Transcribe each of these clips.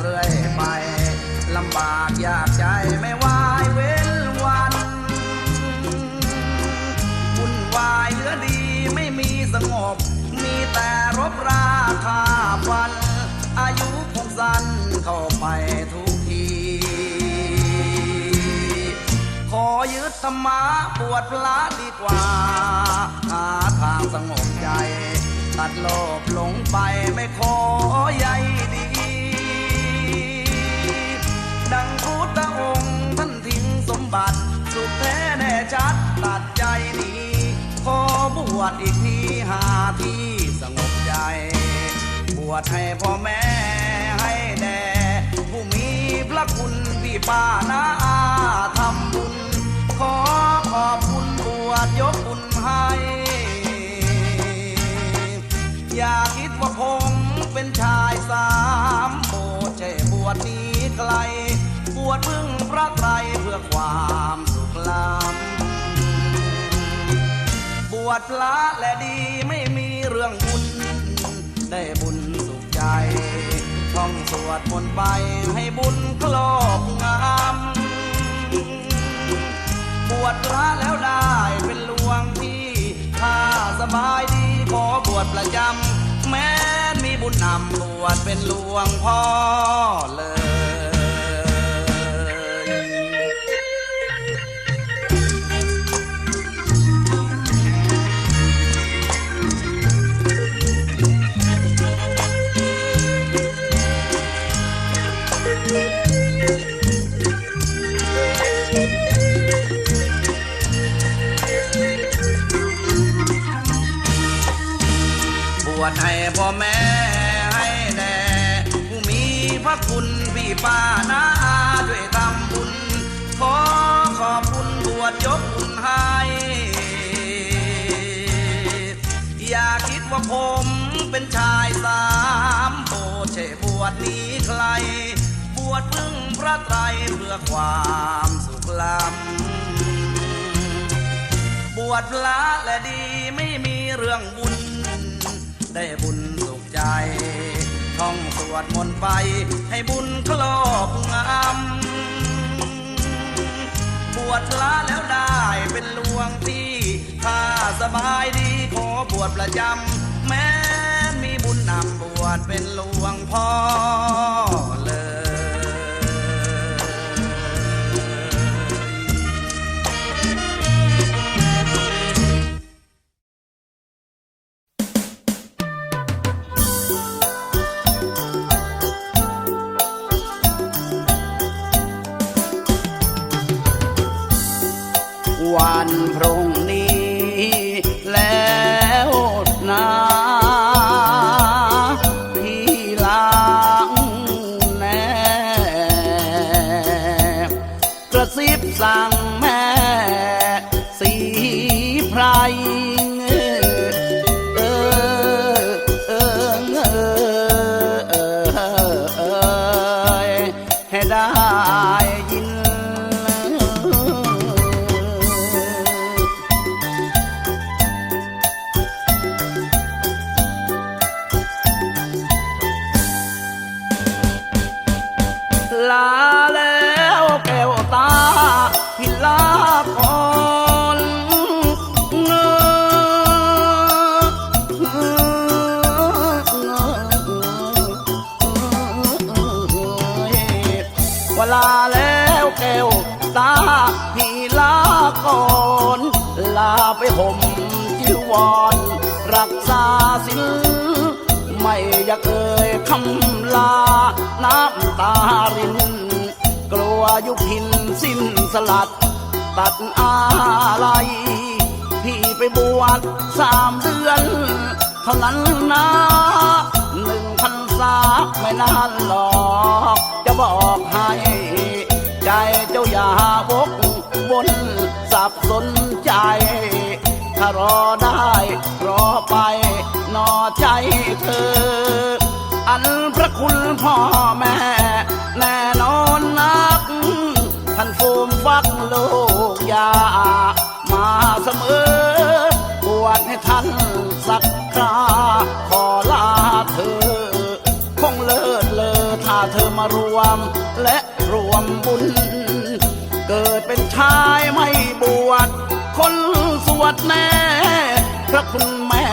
เรื่อยไปลำบากยากใจไม่วายเว้นวันวุ่นวายเหลือดีไม่มีสงบ มีแต่รบราคาฟัน อายุคงสั้นเข้าไปทุกที ขอยึดธรรมะบวชพระดีกว่า หาทางสงบใจ ตัดโลภหลงไปไม่ขอใยดี อบวชอีกทีหาที่สงบใจ บวชให้พ่อแม่ให้แด่ผู้มีพระคุณพี่ป้านาอาทำบุญ ขอขอบคุณบวชยกบุญให้ อย่าคิดว่าผมเป็นชายสามโบสถ์ใช่บวชนี้ วชพระและดีไม่มีเรื่องบุญ ได้บุญสุขใจ ท่องสวดมนต์ไปให้บุญครอบงำบวชพระแล้วได้เป็นหลวงพี่ถ้าสบายดีขอบวชประจำแม้มีบุญนำบวชเป็นหลวงพ่อเลย ชให้พ่อแม่ให้แด่ผู้มีพระคุณพี่ป้านาอาด้วยทำบุญ ขอขอบคุณบวชยกบุญให้ อย่าคิดว่าผมเป็นชายสามโบสถ์ใช่บวชนี้ใคร บวชพึ่งพระไตรเพื่อความสุขล้ำบวชพระและดีไม่มีเรื่องบุญ ได้บุญสุขใจ ท่องสวดมนต์ไป ให้บุญครอบงำบวชพระแล้วได้เป็นหลวงพี่ ถ้าสบายดีขอบวชประจำ แม้มีบุญนำบวชเป็นหลวงพ่อเลย วันพรุ่งนี้แล้วนะพี่ล้างแน่กระซิบสั่ง วลาแล้วแก้วตาพี่ลาก่อนลาไปห่มจีวร รักษาศีลไม่อยากเอ่ยคำลา น้ำตาริน กลัวยุพินสิ้นสลัด ตัดอะไรพี่ไปบวชสามเดือน เท่านั้นนะหนึ่งพันษาไม่นานหรอก จะบอกให้ ใจเจ้าอย่าวกวนสับสนใจ ถ้ารอได้รอไปนอใจเธอ อันพระคุณพ่อแม่ แน่นอนนัก ท่านฟูมฟักโลกยามาเสมอบวชให้ท่าน วชคนสวดแน่ พระคุณแม่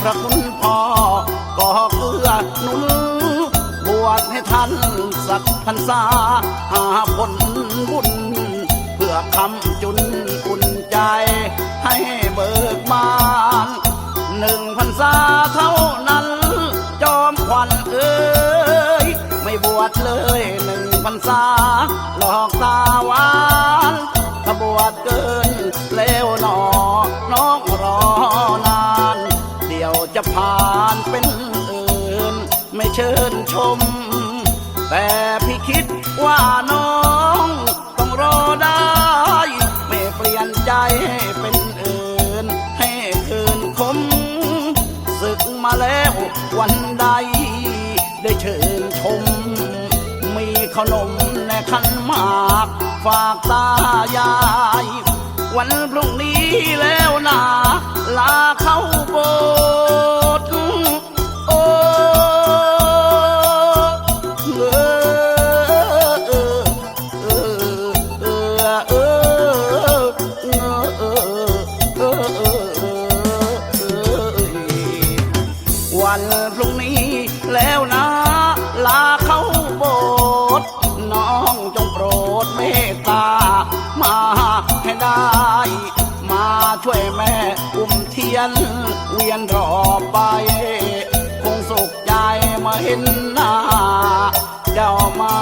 พระคุณพ่อ ก็เกื้อหนุน บวชให้ท่านสักพรรษา หาผลบุญ เพื่อคำจุนอุ่นใจ ให้เบิกบานหนึ่งพรรษาเท่านั้น จอมขวัญเอ้ย ไม่บวชเลยหนึ่งพรรษา หลอกตาหวานถ้าบวชเกิน หนอน้องรอนาน เดี๋ยวจะผ่านเป็นอื่น ไม่เชิญชม แต่พี่คิดว่าน้องต้องรอได้ ไม่เปลี่ยนใจให้เป็นอื่น ให้คืนคมศึกมาแล้ววันใด ได้เชิญชม มีขนมและขันหมาก ฝากตายาย วันพรุ่งนี้แล้วนะลาเข้าโบ นรอไป คงสุขใจมาเห็นหน้าเจ้ามา